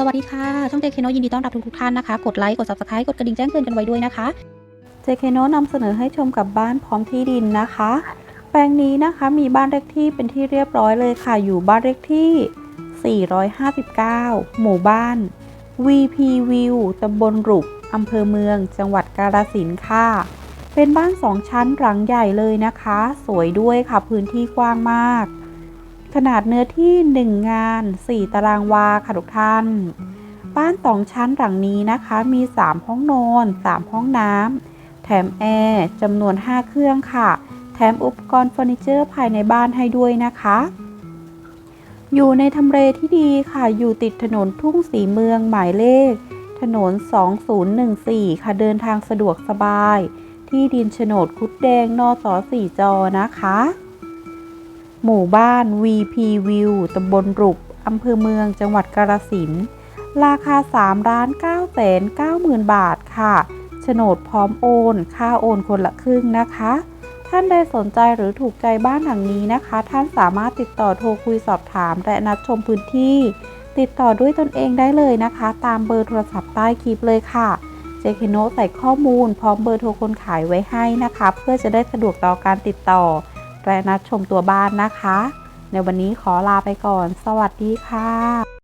สวัสดีค่ะ ช่องเจคโนยินดีต้อนรับทุกๆท่านนะคะ กดไลค์ กด subscribe กดกระดิ่งแจ้งเตือนกันไว้ด้วยนะคะเจคโนนำเสนอให้ชมกับบ้านพร้อมที่ดินนะคะ แปลงนี้นะคะมีบ้านเลขที่เป็นที่เรียบร้อยเลยค่ะ อยู่บ้านเลขที่ 459 หมู่บ้าน VP View ตำบลรุกอำเภอเมือง จังหวัดกาฬสินธุ์ค่ะ เป็นบ้านสองชั้นหลังใหญ่เลยนะคะ สวยด้วยค่ะพื้นที่กว้างมาก ขนาดเนื้อที่ 1 งาน 4 ตารางวาค่ะทุกท่าน บ้านสองชั้นหลังนี้นะคะมี 3 ห้องนอน 3 ห้องน้ำแถมแอร์จำนวน 5 เครื่องค่ะ แถมอุปกรณ์เฟอร์นิเจอร์ภายในบ้านให้ด้วยนะคะ อยู่ในทำเลที่ดีค่ะ อยู่ติดถนนทุ่งสีเมืองหมายเลข ถนน 2014 ค่ะเดินทางสะดวกสบาย ที่ดินโฉนดคุดแดงนอสอสี่จอนะคะ หมู่บ้าน VP View ตำบลรุกอำเภอเมืองจังหวัดกาฬสินธุ์ราคา3ล้าน9แสน9หมื่นบาทค่ะโฉนดพร้อมโอน ค่าโอนคนละครึ่งนะคะ ท่านใดสนใจหรือถูกใจบ้านหลังนี้นะคะ ท่านสามารถติดต่อโทรคุยสอบถาม และนัดชมพื้นที่ ติดต่อด้วยตนเองได้เลยนะคะ ตามเบอร์โทรศัพท์ใต้คลิปเลยค่ะเจคโนใส่ข้อมูลพร้อมเบอร์โทรคนขายไว้ให้นะคะ เพื่อจะได้สะดวกต่อการติดต่อ และนัดชมตัวบ้านนะคะ ในวันนี้ขอลาไปก่อน สวัสดีค่ะ